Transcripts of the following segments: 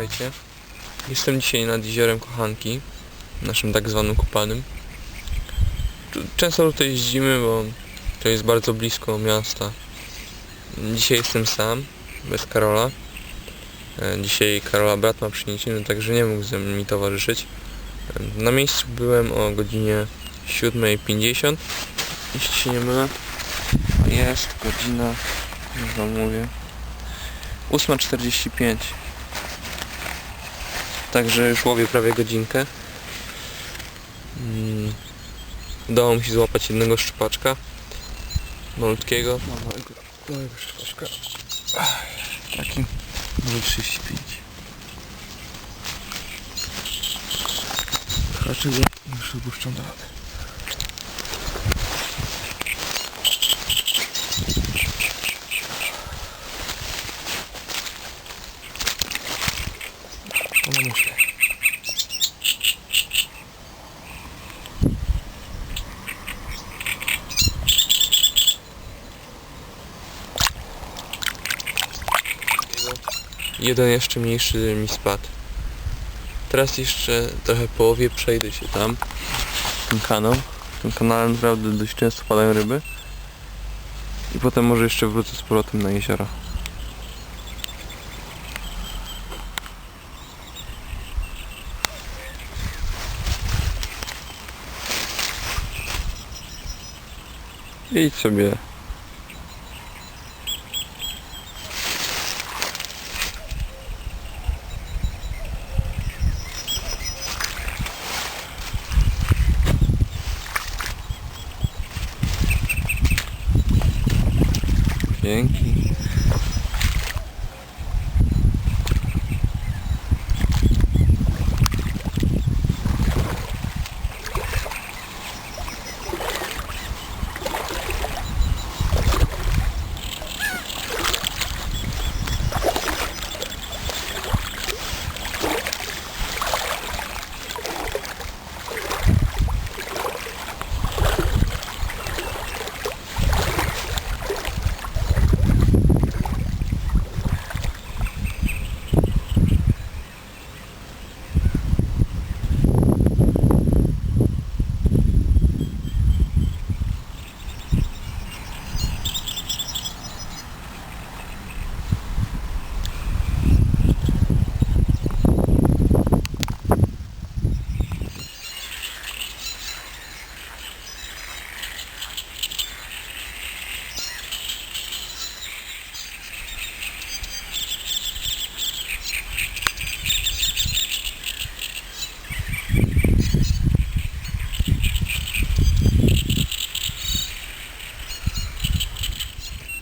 serdecznie. Jestem dzisiaj nad jeziorem Kochanki, naszym tak zwanym kupanym. Często tutaj jeździmy, bo to jest bardzo blisko miasta. Dzisiaj jestem sam, bez Karola. E, Dzisiaj Karola brat ma przyniesiony, także nie mógł ze mną mi towarzyszyć. E, Na miejscu byłem o godzinie 7.50, jeśli się nie mylę. Jest godzina, już wam mówię, 8.45. Także już łowię prawie godzinkę. Mm, Udało mi się złapać jednego szczupaczka. Malutkiego. Małego, małego szczupaczka. Taki 0,35. Haczy go już opuszczam do wody. Jeden jeszcze mniejszy mi spadł. Teraz jeszcze trochę po łowie przejdę się tam. Ten kanał. Tym kanałem naprawdę dość często padają ryby. I potem może jeszcze wrócę z powrotem na jezioro. Idź sobie. Dzięki.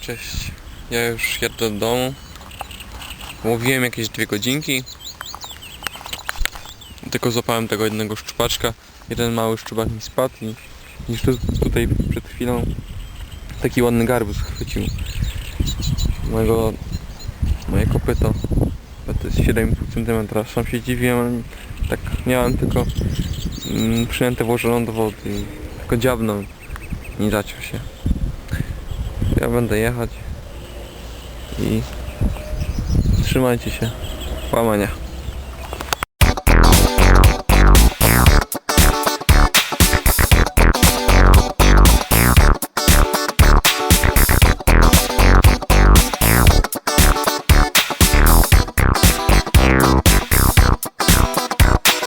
Cześć. Ja już jadę do domu. Łowiłem jakieś dwie godzinki. Tylko złapałem tego jednego szczupaczka. Jeden mały szczupak mi spadł i tu, tutaj przed chwilą taki ładny garbus chwycił mojego moje kopyto. To jest 7,5 cm. Sam się dziwiłem, tak miałem tylko mm, przynętę włożoną do wody. Tylko dziabnął. Nie zaciął się. Ja będę jechać i trzymajcie się. Łamania.